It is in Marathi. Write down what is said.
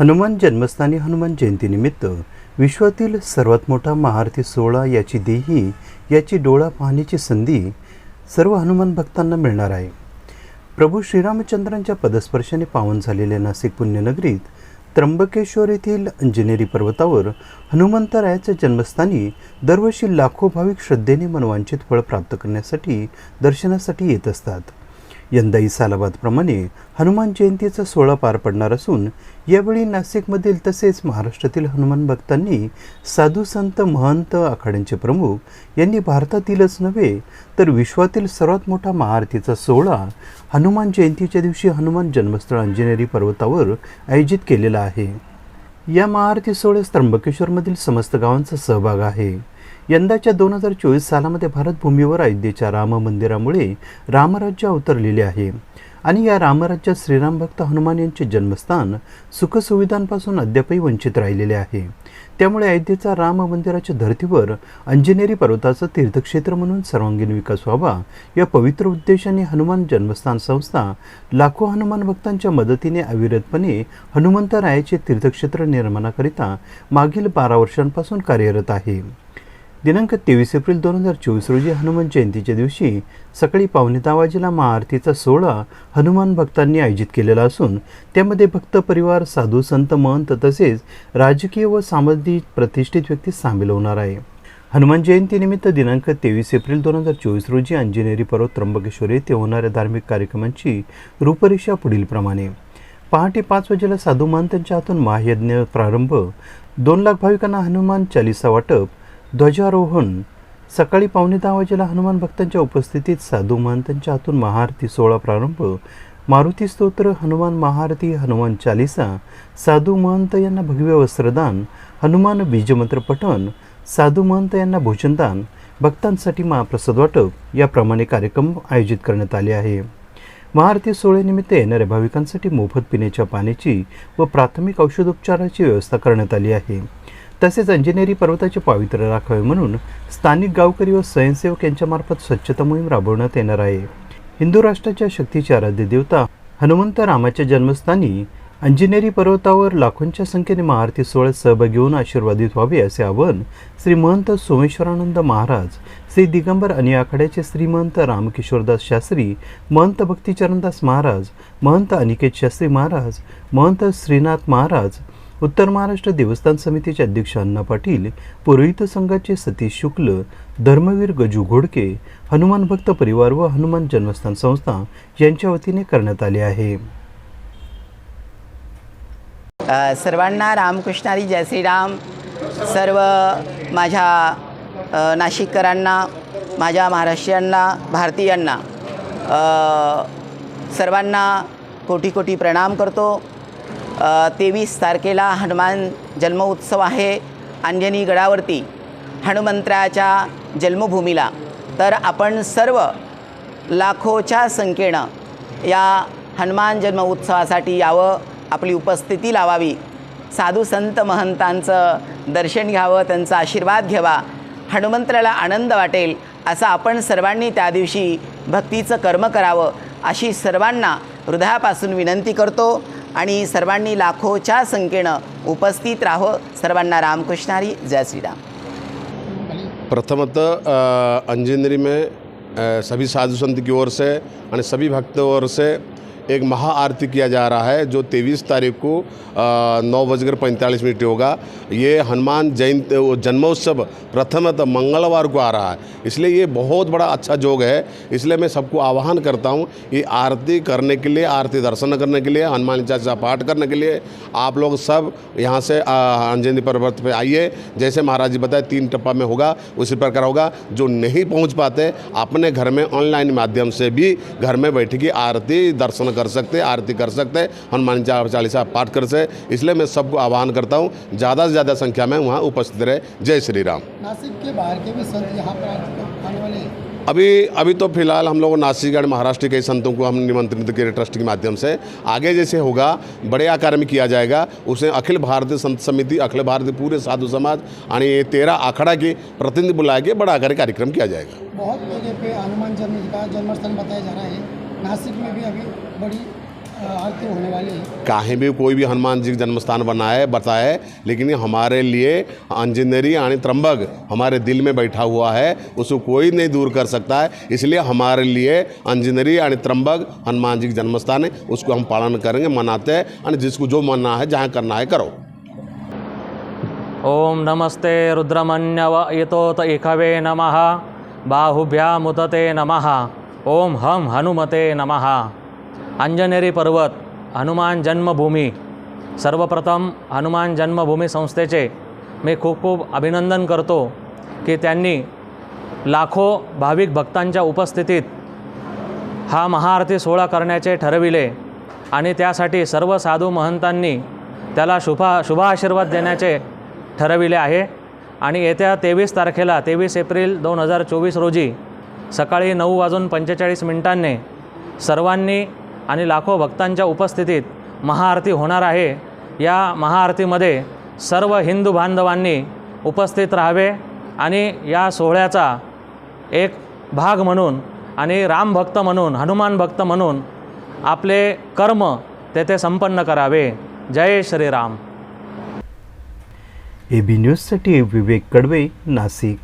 हनुमान जन्मस्थानी हनुमान जयंतीनिमित्त विश्वातील सर्वात मोठा महाआरती सोहळा याची देही याची डोळा पाहण्याची संधी सर्व हनुमान भक्तांना मिळणार आहे. प्रभू श्रीरामचंद्रांच्या पदस्पर्शाने पावन झालेल्या नाशिक पुण्यनगरीत त्र्यंबकेश्वर येथील अंजनेरी पर्वतावर हनुमंतरायाच्या जन्मस्थानी दरवर्षी लाखो भाविक श्रद्धेने मनवांचित फळ प्राप्त करण्यासाठी दर्शनासाठी येत असतात. यंदाही सालाबादप्रमाणे हनुमान जयंतीचा सोहळा पार पडणार असून यावेळी नाशिकमधील तसेच महाराष्ट्रातील हनुमान भक्तांनी साधू संत महंत आखाड्यांचे प्रमुख यांनी भारतातीलच नव्हे तर विश्वातील सर्वात मोठा महाआरतीचा सोहळा हनुमान जयंतीच्या दिवशी हनुमान जन्मस्थळ अंजनेरी पर्वतावर आयोजित केलेला आहे. या महाआरती सोहळ्यास त्र्यंबकेश्वरमधील समस्त गावांचा सहभाग आहे. यंदाच्या दोन हजार चोवीस सालामध्ये भारतभूमीवर अयोध्येच्या राम मंदिरामुळे रामराज्य अवतरलेले आहे. आणि या रामराज्यात श्रीराम भक्त हनुमान यांचे जन्मस्थान सुखसुविधांपासून अद्यापही वंचित राहिलेले आहे. त्यामुळे अयोध्येचा राम मंदिराच्या धर्तीवर अंजनेरी पर्वताचं तीर्थक्षेत्र म्हणून सर्वांगीण विकास व्हावा या पवित्र उद्देशाने हनुमान जन्मस्थान संस्था लाखो हनुमान भक्तांच्या मदतीने अविरतपणे हनुमंतरायाचे तीर्थक्षेत्र निर्माणाकरिता मागील बारा वर्षांपासून कार्यरत आहे. दिनांक तेवीस एप्रिल दोन हजार चोवीस रोजी हनुमान जयंतीच्या दिवशी सकाळी पावणे दहा वाजेला महाआरतीचा सोहळा हनुमान भक्तांनी आयोजित केलेला असून त्यामध्ये भक्त परिवार साधू संत महंत तसेच राजकीय व सामाजिक प्रतिष्ठित व्यक्ती सामील होणार आहे. हनुमान जयंतीनिमित्त दिनांक तेवीस एप्रिल दोन हजार चोवीस रोजी अंजनेरी पर्वत त्र्यंबकेश्वर येथे होणाऱ्या धार्मिक कार्यक्रमांची रूपरेषा पुढीलप्रमाणे पहाटे पाच वाजेला साधू महंतांच्या हातून महायज्ञ प्रारंभ. दोन लाख भाविकांना हनुमान चालिसा वाटप. ध्वजारोहण सकाळी पावणे दहा वाजेला हनुमान भक्तांच्या उपस्थितीत साधू महंतांच्या हातून महाआरती सोहळा प्रारंभ मारुती स्तोत्र हनुमान महाआरती हनुमान चालिसा साधू महंत यांना भगव्य वस्त्रदान हनुमान बीजमंत्र पठण साधू महंत यांना भोजनदान भक्तांसाठी महाप्रसाद वाटप याप्रमाणे कार्यक्रम आयोजित करण्यात आले आहे महाआरती सोहळ्यानिमित्त येणाऱ्या भाविकांसाठी मोफत पिण्याच्या पाण्याची व प्राथमिक औषधोपचाराची व्यवस्था करण्यात आली आहे तसेच अंजनेरी पर्वताचे पावित्र्य राखावे म्हणून स्थानिक गावकरी व स्वयंसेवक यांच्यामार्फत स्वच्छता मोहीम राबवण्यात येणार आहे. हिंदू राष्ट्राच्या शक्तीचे आराध्य देवता हनुमंत रामाच्या जन्मस्थानी अंजनेरी पर्वतावर लाखोंच्या संख्येने महाआरती सोहळ्यात सहभागी होऊन आशीर्वादित व्हावे असे आवाहन श्री महंत सोमेश्वरानंद महाराज श्री दिगंबर आणि आखाड्याचे श्रीमंत रामकिशोरदास शास्त्री महंत भक्तिचरणदास महाराज महंत अनिकेत शास्त्री महाराज महंत श्रीनाथ महाराज उत्तर महाराष्ट्र देवस्थान समितीचे अध्यक्ष अण्णा पाटील पुरोहित संघाचे सतीश शुक्ल धर्मवीर गजू घोडके हनुमान भक्त परिवार व हनुमान जन्मस्थान संस्था यांच्या वतीने करण्यात आले आहे. सर्वांना रामकृष्णारी जय श्रीराम. सर्व माझ्या नाशिककरांना माझ्या महाराष्ट्रीयांना भारतीयांना सर्वांना कोटी कोटी प्रणाम करतो. तेवीस तारखेला हनुमान जन्म उत्सव आहे अंजनी गडावरती हनुमंतराच्या जन्मभूमीला. तर आपण सर्व लाखोच्या संख्येनं या हनुमान जन्म उत्सवासाठी यावं आपली उपस्थिती लावावी. साधू संत महंतांचं दर्शन घ्यावं त्यांचा आशीर्वाद घ्यावा. हनुमंतराला आनंद वाटेल असं आपण सर्वांनी त्या दिवशी भक्तीचं कर्म करावं अशी सर्वांना हृदयापासून विनंती करतो. आणि सर्वांनी लाखोच्या संख्येनं उपस्थित राहो. सर्वांना रामकृष्णारी जय श्रीराम. प्रथमतः अ, अंजनेरी में सभी साधु संत की ओर से और सभी भक्तों ओर से एक महाआरती किया जा रहा है, जो तेईस तारीख को नौ बजकर पैंतालीस मिनट होगा। ये हनुमान जयंती जन्मोत्सव प्रथमतः मंगलवार को आ रहा है। इसलिए ये बहुत बड़ा अच्छा जोग है। इसलिए मैं सबको आह्वान करता हूँ ये आरती करने के लिए, आरती दर्शन करने के लिए, हनुमान चालीसा पाठ करने के लिए आप लोग सब यहाँ से अंजनी पर्वत पर आइए। जैसे महाराज जी बताए, तीन टप्पा में होगा, उसी प्रकार होगा। जो नहीं पहुँच पाते, अपने घर में ऑनलाइन माध्यम से भी घर में बैठ के आरती दर्शन कर सकते आरती कर सकते हनुमान चालीसा पाठ कर सकते इसलिए मैं सबको आह्वान करता हूँ ज़्यादा से ज़्यादा संख्या में वहाँ उपस्थित रहे। जय श्री राम। नासिक के बाहर के भी संत यहाँ पर आने वाले हैं? अभी अभी तो फ़िलहाल हम लोग नासिकगढ़ महाराष्ट्र के संतों को हम निमंत्रित किए ट्रस्ट के माध्यम से। आगे जैसे होगा बड़े आकार में किया जाएगा उसे अखिल भारतीय संत समिति अखिल भारतीय पूरे साधु समाज और ये तेरह अखाड़ा के प्रतिनिधि बुला के बड़ा आकार कार्यक्रम किया जाएगा। बहुत जगह पे हनुमान जन्म का जन्मस्थान बताया जा रहा है। नासिक में भी अभी बड़ी आरती होने वाली है। कहीं भी कोई भी हनुमान जी का जन्म स्थान बना बताया है लेकिन हमारे लिए अंजनेरी यानी त्रंबक हमारे दिल में बैठा हुआ है उसको कोई नहीं दूर कर सकता है। इसलिए हमारे लिए अंजनेरी यानी त्रंबक हनुमान जी का जन्म स्थान है उसको हम पालन करेंगे मनाते हैं और जिसको जो मनना है जहाँ करना है करो। ओम नमस्ते रुद्रमन्यव यतोत इखवे नमः बाहुभ्यामुतते नमः। ओम हम हनुमते नमः। अंजनेरी पर्वत हनुमान जन्मभूमी। सर्वप्रथम हनुमान जन्मभूमी संस्थेचे मी खूप खूप अभिनंदन करतो की त्यांनी लाखो भाविक भक्तांच्या उपस्थितीत हा महाआरती सोहळा करण्याचे ठरविले आणि त्यासाठी सर्व साधू महंतांनी त्याला शुभा शुभ आशीर्वाद देण्याचे ठरविले आहे. आणि येत्या तेवीस तारखेला तेवीस एप्रिल दोन हजार चोवीस रोजी सकाळी नऊ वाजून पंचेचाळीस मिनिटांनी सर्वांनी आणि लाखो भक्तांच्या उपस्थितीत महाआरती होणार आहे. या महाआरतीमध्ये सर्व हिंदू बांधवांनी उपस्थित राहावे आणि या सोहळ्याचा एक भाग म्हणून आणि रामभक्त म्हणून हनुमान भक्त म्हणून आपले कर्म तेथे संपन्न करावे. जय श्रीराम. ए बी न्यूजसाठी विवेक कडवे नाशिक.